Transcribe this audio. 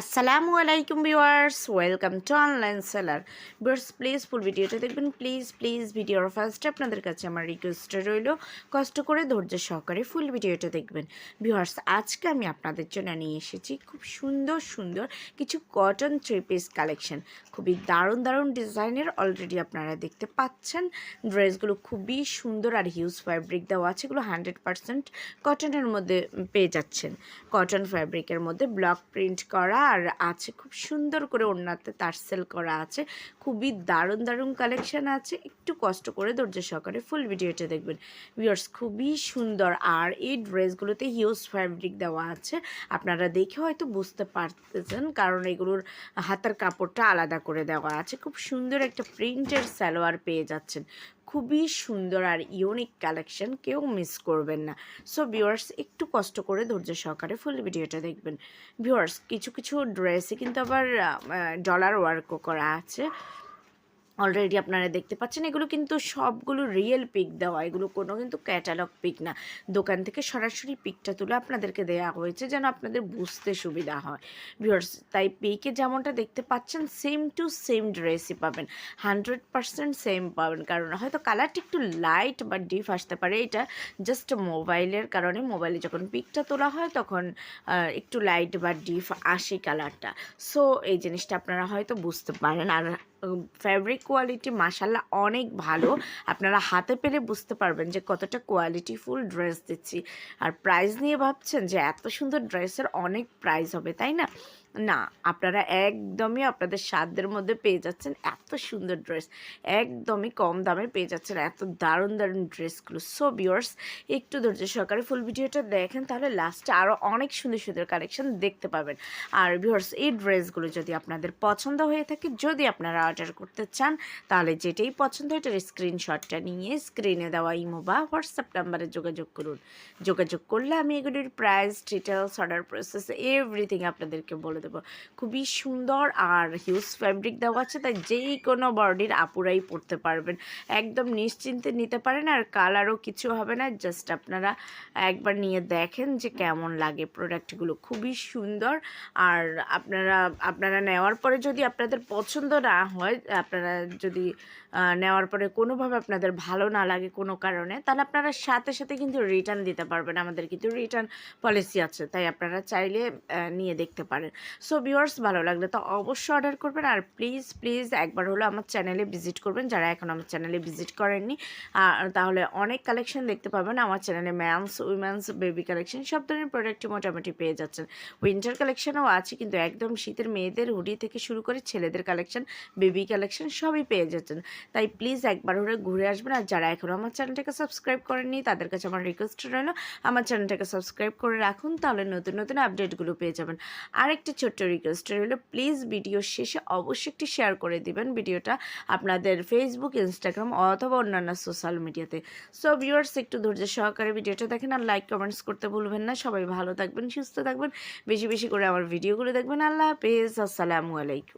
আসসালামু আলাইকুম viewers, welcome to online seller. Viewers, please full ভিডিওটা দেখবেন। প্লিজ প্লিজ ভিডিওর ফার্স্টে আপনাদের কাছে আমার রিকোয়েস্ট রইল, কষ্ট করে ধৈর্য সহকারে ফুল ভিডিওটা দেখবেন। ভিউয়ার্স, আজকে আমি আপনাদের জন্য নিয়ে এসেছি খুব সুন্দর সুন্দর কিছু কটন থ্রি পিস কালেকশন খুবই দারুণ দারুণ ডিজাইনের অলরেডি আপনারা দেখতে পাচ্ছেন। ড্রেসগুলো খুবই সুন্দর আর হিউজ ফ্যাব্রিক দেওয়া আছে, এগুলো হান্ড্রেড পারসেন্ট কটনের মধ্যে পেয়ে যাচ্ছেন। কটন ফ্যাব্রিকের মধ্যে ব্লক প্রিন্ট করা আর আছে, খুব সুন্দর করে ওড়নাতে তারসেল করা আছে, খুবই দারুণ দারুণ কালেকশন আছে। একটু কষ্ট করে ধৈর্য সহকারে ফুল ভিডিওটা দেখবেন। ভিউয়ার্স খুবই সুন্দর। আর এই ড্রেসগুলোতে হিউজ ফ্যাব্রিক দেওয়া আছে। আপনারা দেখে হয়তো বুঝতে পারতেছেন, কারণ এগুলোর হাতের কাপড়টা আলাদা করে দেওয়া আছে। খুব সুন্দর একটা প্রিন্টের সালোয়ার পেয়ে যাচ্ছেন। খুবই সুন্দর আর ইউনিক কালেকশন কেউ মিস করবেন না। সো ভিউয়ার্স একটু কষ্ট করে ধৈর্য সহকারে ফুল ভিডিওটা দেখবেন। ভিউয়ার্স কিছু কিছু ড্রেসে কিন্তু আবার ডলার ওয়ার্কও করা আছে। অলরেডি আপনারা দেখতে পাচ্ছেন, এগুলো কিন্তু সবগুলো রিয়েল পিক দেওয়া, এগুলো কোনো কিন্তু ক্যাটালগ পিক না। দোকান থেকে সরাসরি পিকটা তুলে আপনাদেরকে দেওয়া হয়েছে যেন আপনাদের বুঝতে সুবিধা হয়। ভিউয়ার্স তাই পিকে যেমনটা দেখতে পাচ্ছেন সেম টু সেম ড্রেসই পাবেন। হান্ড্রেড পারসেন্ট সেম পাবেন, কারণ হয়তো কালারটা একটু লাইট বা ডিপ আসতে পারে। এটা জাস্ট মোবাইলের কারণে মোবাইলে যখন পিকটা তোলা হয়, তখন একটু লাইট বা ডিপ আসে কালারটা সো এই জিনিসটা আপনারা হয়তো বুঝতে পারেন। আর ফ্যাব্রিক কোয়ালিটি মাসাল্লাহ অনেক ভালো। আপনারা হাতে পেলে বুঝতে পারবেন যে কতটা কোয়ালিটি ফুল ড্রেস দিচ্ছি। আর প্রাইস নিয়ে ভাবছেন যে এত সুন্দর ড্রেসের অনেক প্রাইস হবে, তাই না? না, আপনারা একদমই আপনাদের সাধ্যের মধ্যে পেয়ে যাচ্ছেন এত সুন্দর ড্রেস একদমই কম দামে পেয়ে যাচ্ছেন এত দারুণ দারুণ ড্রেসগুলো সো বিয়ার্স একটু ধৈর্য সহকারে ফুল ভিডিওটা দেখেন, তাহলে লাস্টে আরও অনেক সুন্দর সুন্দর কালেকশন দেখতে পাবেন। আর ভিউয়ার্স এই ড্রেসগুলো যদি আপনাদের পছন্দ হয়ে থাকে, যদি আপনারা অর্ডার করতে চান, তাহলে যেটাই পছন্দ এটার স্ক্রিনশটটা নিয়ে স্ক্রিনে দেওয়া ইমো বা হোয়াটসঅ্যাপ নাম্বারে যোগাযোগ করুন। যোগাযোগ করলে আমি এগুলির price details order process everything আপনাদেরকে বলে দেবো। খুবই সুন্দর আর হিউজ ফ্যাব্রিক দেওয়া আছে, তাই যেই কোনো বডির আপুরাই পরতে পারবেন। একদম নিশ্চিন্তে নিতে পারেন আর কালারও কিছু হবে না জাস্ট আপনারা একবার নিয়ে দেখেন যে কেমন লাগে প্রোডাক্টগুলো খুবই সুন্দর আর আপনারা আপনারা নেওয়ার পরে যদি আপনাদের পছন্দ না হয়, আপনারা যদি নেওয়ার পরে কোনোভাবে আপনাদের ভালো না লাগে কোনো কারণে, তাহলে আপনারা সাথে সাথে কিন্তু রিটার্ন দিতে পারবেন। আমাদের কিন্তু রিটার্ন পলিসি আছে, তাই আপনারা চাইলে নিয়ে দেখতে পারেন। সো ভিউয়ার্স ভালো লাগলে তো অবশ্যই অর্ডার করবেন। আর প্লিজ প্লিজ একবার হলো আমার চ্যানেলে ভিজিট করবেন। যারা এখন আমার চ্যানেলে ভিজিট করেননি আর তাহলে অনেক কালেকশন দেখতে পাবেন। আমার চ্যানেলে ম্যানস উইমেন্স বেবি কালেকশন সব ধরনের প্রোডাক্টই মোটামুটি পেয়ে যাচ্ছেন। উইন্টার কালেকশনও আছে, কিন্তু একদম শীতের মেয়েদের হুডি থেকে শুরু করে ছেলেদের কালেকশন বেবি কালেকশন সবই পেয়ে যাচ্ছেন। তাই প্লিজ একবার হলে ঘুরে আসবেন। আর যারা এখনও আমার চ্যানেলটাকে সাবস্ক্রাইব করেননি, তাদের কাছে আমার রিকোয়েস্ট রইল, আমার চ্যানেলটাকে সাবস্ক্রাইব করে রাখুন, তাহলে নতুন নতুন আপডেটগুলো পেয়ে যাবেন। আরেকটি ছোট্ট রিকোয়েস্ট রইল প্লিজ ভিডিও শেষে অবশ্যই একটি শেয়ার করে দিবেন ভিডিওটা আপনাদের ফেসবুক ইনস্টাগ্রাম অথবা অন্যান্য সোশ্যাল মিডিয়াতে সো ভিউয়ার্স একটু ধৈর্য সহকারে ভিডিওটা দেখেন আর লাইক কমেন্টস করতে ভুলবেন না। সবাই ভালো থাকবেন, সুস্থ থাকবেন। বেশি বেশি করে আমার ভিডিওগুলো দেখবেন। আল্লাহ হাফেজ। আসসালামু আলাইকুম।